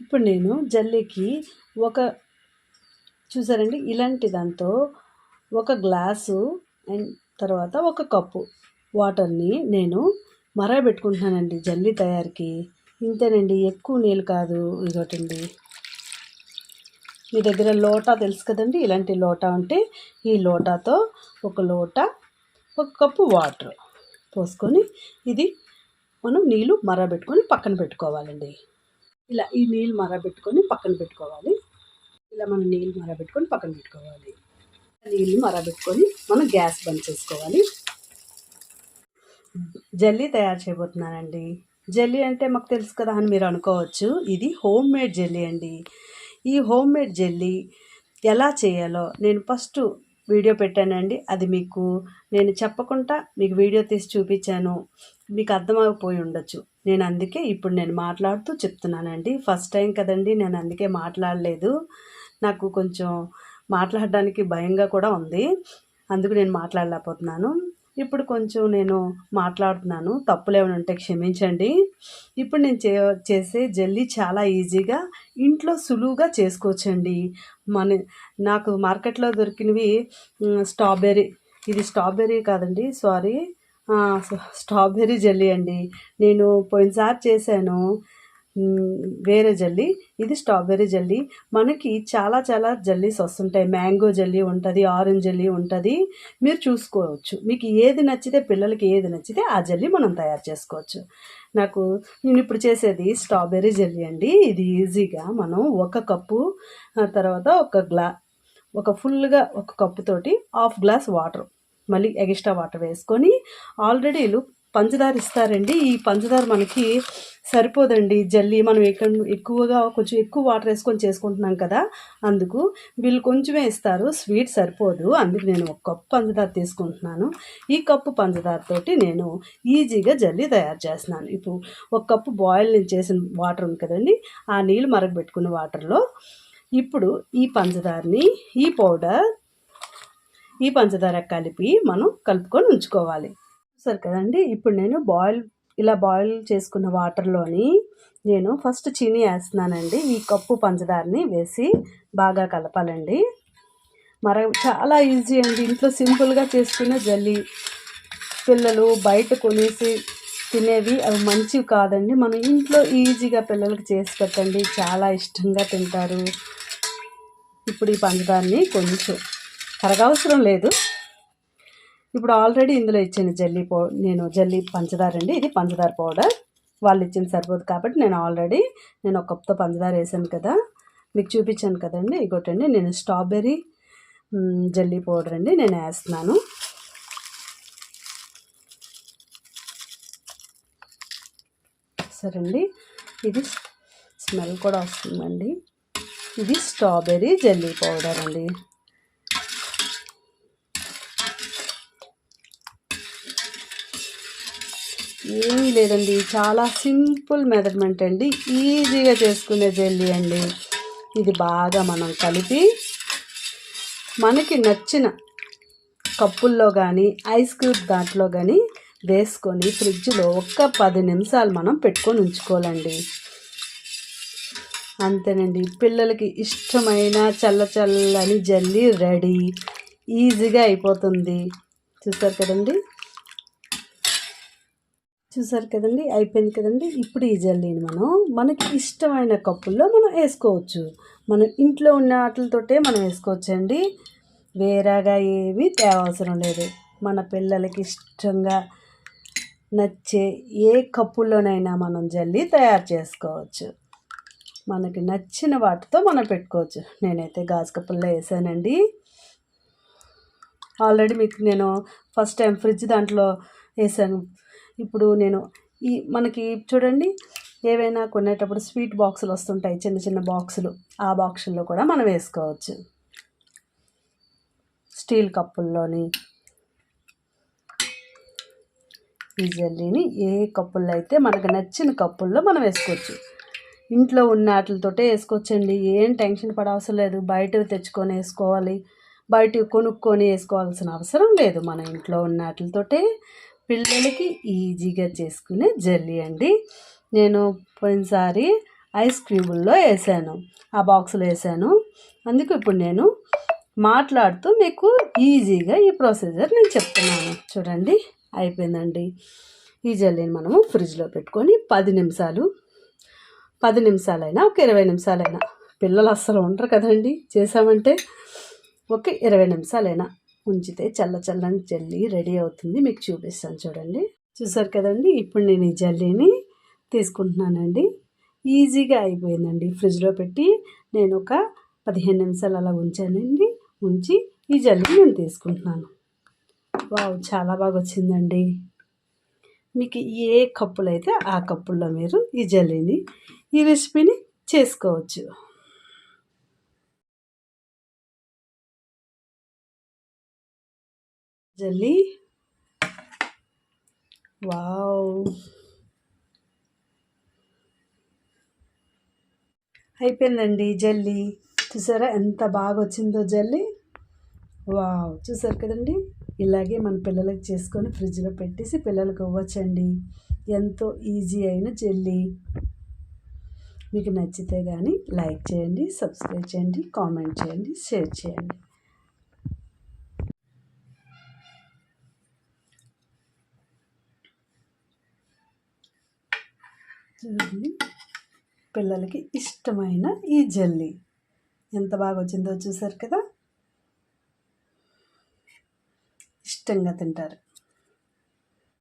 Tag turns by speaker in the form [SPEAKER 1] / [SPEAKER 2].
[SPEAKER 1] ఇప్పుడు నేను జల్లీకి ఒక చూసారండి? ఇలాంటి దాంతో ఒక గ్లాసు అండ్ తర్వాత ఒక కప్పు వాటర్ని నేను మరగబెట్టుకుంటున్నానండి జల్లీ తయారీకి. ఇంతేనండి ఎక్కువ నీళ్ళు కాదు ఇదొకటండి. మీ దగ్గర లోటా తెలుసు కదండి? ఇలాంటి లోటా ఉంటే ఈ లోటాతో ఒక లోట ఒక కప్పు వాటర్ పోసుకొని ఇది మనం నీళ్ళు మరగబెట్టుకొని పక్కన పెట్టుకోవాలండి. ఇలా ఈ నీళ్ళు మరబెట్టుకొని పక్కన పెట్టుకోవాలి. ఇలా మనం నీళ్ళు మరబెట్టుకొని పక్కన పెట్టుకోవాలి. నీళ్ళు మరబెట్టుకొని మనం గ్యాస్ బంద్ చేసుకోవాలి. జల్లీ తయారు చేయబోతున్నానండి. జల్లీ అంటే మాకు తెలుసు కదా అని మీరు అనుకోవచ్చు. ఇది హోమ్ మేడ్ జల్లీ అండి. ఈ హోమ్ మేడ్ జల్లీ ఎలా చేయాలో నేను ఫస్ట్ వీడియో పెట్టానండి. అది మీకు నేను చెప్పకుండా మీకు వీడియో తీసి చూపించాను. మీకు అర్థమైపోయి ఉండొచ్చు. నేను అందుకే ఇప్పుడు నేను మాట్లాడుతూ చెప్తున్నానండి. ఫస్ట్ టైం కదండి నేను అందుకే మాట్లాడలేదు. నాకు కొంచెం మాట్లాడడానికి భయంగా కూడా ఉంది. అందుకు నేను మాట్లాడలేకపోతున్నాను. ఇప్పుడు కొంచెం నేను మాట్లాడుతున్నాను. తప్పులు ఏమైనా ఉంటే క్షమించండి. ఇప్పుడు నేను చే చేసే జల్లీ చాలా ఈజీగా ఇంట్లో సులువుగా చేసుకోవచ్చండి. మన నాకు మార్కెట్లో దొరికినవి స్ట్రాబెర్రీ. ఇది స్ట్రాబెర్రీ కాదండి సారీ. స్ట్రాబెర్రీ జల్లీ అండి. నేను పోయినసారి చేశాను. వేరే జల్లీ. ఇది స్ట్రాబెర్రీ జల్లీ. మనకి చాలా చాలా జల్లీస్ వస్తుంటాయి. మ్యాంగో జల్లీ ఉంటుంది ఆరెంజ్ జల్లీ ఉంటుంది. మీరు చూసుకోవచ్చు. మీకు ఏది నచ్చితే పిల్లలకి ఏది నచ్చితే ఆ జల్లీ మనం తయారు చేసుకోవచ్చు. నాకు నేను ఇప్పుడు చేసేది స్ట్రాబెర్రీ జల్లీ అండి. ఇది ఈజీగా మనం ఒక కప్పు తర్వాత ఒక గ్లా ఒక ఫుల్గా ఒక కప్పుతోటి హాఫ్ గ్లాస్ వాటర్ మళ్ళీ ఎగిస్ట్రా వాటర్ వేసుకొని ఆల్రెడీ పంచదార ఇస్తారండి. ఈ పంచదార మనకి సరిపోదండి. జల్లీ మనం ఎక్కడ ఎక్కువగా కొంచెం ఎక్కువ వాటర్ వేసుకొని చేసుకుంటున్నాం కదా అందుకు వీళ్ళు కొంచెమే ఇస్తారు. స్వీట్ సరిపోదు. అందుకు నేను ఒక కప్పు పంచదార తీసుకుంటున్నాను. ఈ కప్పు పంచదారతోటి నేను ఈజీగా జల్లీ తయారు చేస్తున్నాను. ఇప్పుడు ఒక కప్పు బాయిల్ నేను చేసిన వాటర్ ఉంది కదండి ఆ నీళ్ళు మరగబెట్టుకున్న వాటర్లో ఇప్పుడు ఈ పంచదారని ఈ పౌడర్ ఈ పంచదార కలిపి మనం కలుపుకొని ఉంచుకోవాలి. సరే కదండి? ఇప్పుడు నేను బాయిల్ ఇలా బాయిల్ చేసుకున్న వాటర్లోని నేను ఫస్ట్ చీనీ వేస్తున్నానండి. ఈ కప్పు పంచదారని వేసి బాగా కలపాలండి. మర చాలా ఈజీ అండి. ఇంట్లో సింపుల్గా చేసుకునే జల్లీ పిల్లలు బయట కొనేసి తినేవి అవి మంచివి కాదండి. మనం ఇంట్లో ఈజీగా పిల్లలకి చేసి పెట్టండి. చాలా ఇష్టంగా తింటారు. ఇప్పుడు ఈ పంచదారని కొంచెం కరగవసరం లేదు. ఇప్పుడు ఆల్రెడీ ఇందులో ఇచ్చిన జల్లీ పౌ నేను జల్లీ పంచదార అండి. ఇది పంచదార పౌడర్. వాళ్ళు ఇచ్చింది సరిపోదు కాబట్టి నేను ఆల్రెడీ నేను ఒక కప్తో పంచదార వేసాను కదా. మీకు చూపించాను కదండి. ఇంకోటండి నేను స్ట్రాబెర్రీ జల్లీ పౌడర్ అండి నేను వేస్తున్నాను. సరే అండి ఇది స్మెల్ కూడా వస్తుందండి. ఇది స్ట్రాబెర్రీ జల్లీ పౌడర్ అండి. ఏమీ లేదండి. చాలా సింపుల్ మెజర్మెంట్ అండి. ఈజీగా చేసుకునే జెల్లీ అండి. ఇది బాగా మనం కలిపి మనకి నచ్చిన కప్పుల్లో కానీ ఐస్ క్యూబ్ దాంట్లో కానీ వేసుకొని ఫ్రిడ్జ్లో ఒక్క పది నిమిషాలు మనం పెట్టుకొని ఉంచుకోవాలండి. అంతేనండి. పిల్లలకి ఇష్టమైన చల్ల చల్లని జల్లీ రెడీ. ఈజీగా అయిపోతుంది. చూస్తారు కదండి? చూసారు కదండి? అయిపోయింది కదండి? ఇప్పుడు ఈ జల్లీని మనం మనకి ఇష్టమైన కప్పుల్లో మనం వేసుకోవచ్చు. మనం ఇంట్లో ఉన్న వాటితోటే మనం వేసుకోవచ్చండి. వేరేగా ఏమీ తేవసరం లేదు. మన పిల్లలకి ఇష్టంగా నచ్చే ఏ కప్పుల్లోనైనా మనం జల్లీ తయారు చేసుకోవచ్చు. మనకి నచ్చిన వాటితో మనం పెట్టుకోవచ్చు. నేనైతే గాజు కప్పుల్లో వేసానండి. ఆల్రెడీ మీకు నేను ఫస్ట్ టైం ఫ్రిడ్జ్ దాంట్లో వేసాను. ఇప్పుడు నేను ఈ మనకి చూడండి ఏవైనా కొనేటప్పుడు స్వీట్ బాక్సులు వస్తుంటాయి చిన్న చిన్న బాక్సులు. ఆ బాక్సుల్లో కూడా మనం వేసుకోవచ్చు. స్టీల్ కప్పుల్లోని ఈ జల్లీని ఏ కప్పుల్లో అయితే మనకు నచ్చిన కప్పుల్లో మనం వేసుకోవచ్చు. ఇంట్లో ఉన్న వాటితోటే వేసుకోవచ్చండి. ఏం టెన్షన్ పడవసరం లేదు. బయట తెచ్చుకొని వేసుకోవాలి. బయట కొనుక్కొని వేసుకోవాల్సిన అవసరం లేదు. మన ఇంట్లో ఉన్న వాటితోటే పిల్లలకి ఈజీగా చేసుకునే జల్లీ అండి. నేను పోయినసారి ఐస్ క్యూబుల్లో వేసాను ఆ బాక్స్లో వేసాను అందుకు ఇప్పుడు నేను మాట్లాడుతూ మీకు ఈజీగా ఈ ప్రొసీజర్ నేను చెప్తున్నాను. చూడండి అయిపోయిందండి. ఈ జల్లీని మనము ఫ్రిడ్జ్లో పెట్టుకొని పది నిమిషాలు పది నిమిషాలైనా ఒక ఇరవై నిమిషాలైనా పిల్లలు అస్సలు ఉండరు కదండి. చేసామంటే ఒక ఇరవై నిమిషాలైనా ఉంచితే చల్ల చల్లని జల్లీ రెడీ అవుతుంది. మీకు చూపిస్తాను చూడండి. చూసారు కదండి? ఇప్పుడు నేను ఈ జల్లీని తీసుకుంటున్నానండి. ఈజీగా అయిపోయిందండి. ఫ్రిడ్జ్లో పెట్టి నేను ఒక పదిహేను నిమిషాలు అలా ఉంచానండి. ఉంచి ఈ జల్లీ నేను తీసుకుంటున్నాను. వావ్! చాలా బాగా వచ్చిందండి. మీకు ఏ కప్పులు అయితే ఆ కప్పుల్లో మీరు ఈ జల్లీని ఈ రెసిపీని చేసుకోవచ్చు. జల్లీ వావ్ అయిపోయిందండి జల్లీ. చూసారా ఎంత బాగా వచ్చిందో జల్లీ? వావ్ చూసారు కదండి? ఇలాగే మన పిల్లలకి చేసుకొని ఫ్రిడ్జ్లో పెట్టేసి పిల్లలకు ఇవ్వచ్చండి. ఎంతో ఈజీ అయిన జల్లీ. మీకు నచ్చితే కానీ లైక్ చేయండి సబ్స్క్రైబ్ చేయండి కామెంట్ చేయండి షేర్ చేయండి. చూడండి పిల్లలకి ఇష్టమైన ఈ జల్లీ. ఎంత బాగా వచ్చిందో చూసారు కదా? ఇష్టంగా తింటారు.